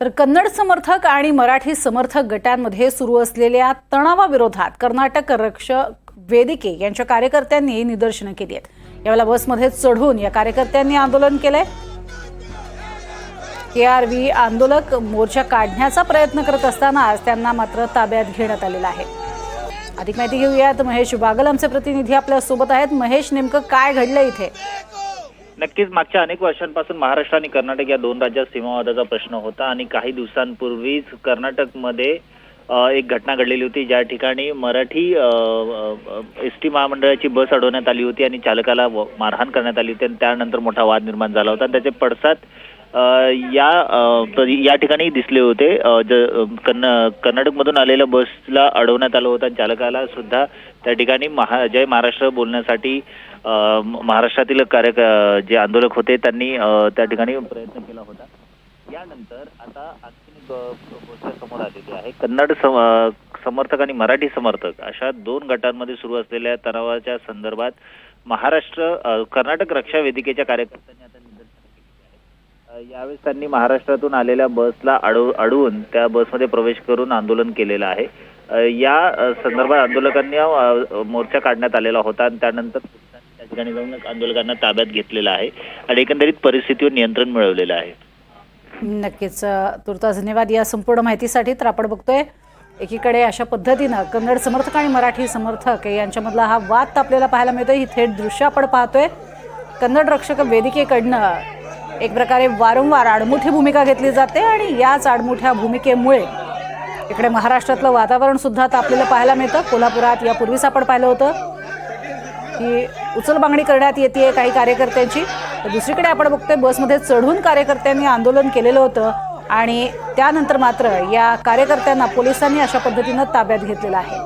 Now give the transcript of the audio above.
तर कन्नड समर्थक आणि मराठी समर्थक गटांमध्ये सुरू असलेल्या तणावाविरोधात कर्नाटक रक्षक वेदिके यांच्या कार्यकर्त्यांनी निदर्शनं केली आहेत. यावेळेला बसमध्ये चढून या कार्यकर्त्यांनी आंदोलन केलंय. के आर व्ही आंदोलक मोर्चा काढण्याचा प्रयत्न करत असतानाच त्यांना मात्र ताब्यात घेण्यात आलेलं आहे. अधिक माहिती घेऊयात. महेश बागल आमचे प्रतिनिधी आपल्यासोबत आहेत. महेश नेमकं काय घडलं इथे? नक्कीच मागच्या अनेक वर्षांपासून महाराष्ट्र आणि कर्नाटक या दोन राज्यात सीमावादाचा प्रश्न होता आणि काही दिवसांपूर्वीच कर्नाटकमध्ये एक घटना घडलेली होती. ज्या ठिकाणी मराठी एस टी महामंडळाची बस अडवण्यात आली होती आणि चालकाला मारहाण करण्यात आली होती आणि त्यानंतर मोठा वाद निर्माण झाला होता. त्याचे पडसाद या तरी- या ठिकाणी दिसले होते. कन्न कर्नाटकमधून आलेल्या बसला अडवण्यात आलं होतं चालकाला सुद्धा त्या ठिकाणी महा जय महाराष्ट्र बोलण्यासाठी महाराष्ट्रातील कार्य जे आंदोलक होते त्यांनी त्या ठिकाणी प्रयत्न केला होता. यानंतर आता आणखी समोर आलेली आहे. कन्नड सम समर्थक आणि मराठी समर्थक अशा दोन गटांमध्ये सुरू असलेल्या तणावाच्या संदर्भात महाराष्ट्र कर्नाटक रक्षा वेदिकेच्या कार्यकर्त्यांनी आता निदर्शनं केली आहेत अ, यावेळेस त्यांनी महाराष्ट्रातून आलेल्या बसला अडव अडवून त्या बसमध्ये प्रवेश करून आंदोलन केलेलं आहे. या संदर्भात आंदोलकांनी मोर्चा काढण्यात आलेला होता आणि त्यानंतर त्या ठिकाणी जाऊन आंदोलकांना ताब्यात घेतलेलं आहे आणि एकंदरीत परिस्थितीवर नियंत्रण मिळवलेलं आहे. नक्कीच अ, तुर्तास धन्यवाद या संपूर्ण माहितीसाठी. तर आपण बघतोय एकीकडे अशा पद्धतीनं कन्नड समर्थक आणि मराठी समर्थक यांच्यामधला हा वाद आपल्याला पाहायला मिळतोय. ही थेट दृश्य आपण पाहतोय. कन्नड रक्षक वेदिकेकडनं एक प्रकारे वारंवार आडमुठी भूमिका घेतली जाते आणि याच आडमुठ्या भूमिकेमुळे इकडे महाराष्ट्रातलं वातावरण सुद्धा तापलेलं पाहायला मिळतं. कोल्हापुरात यापूर्वीच आपण पाहिलं होतं की उचलबांगणी करण्यात येते काही कार्यकर्त्यांची. तर दुसरीकडे आपण बघतोय बसमध्ये चढून कार्यकर्त्यांनी आंदोलन केलेलं होतं आणि त्यानंतर मात्र या कार्यकर्त्यांना पोलिसांनी अशा पद्धतीनं ताब्यात घेतलेलं आहे.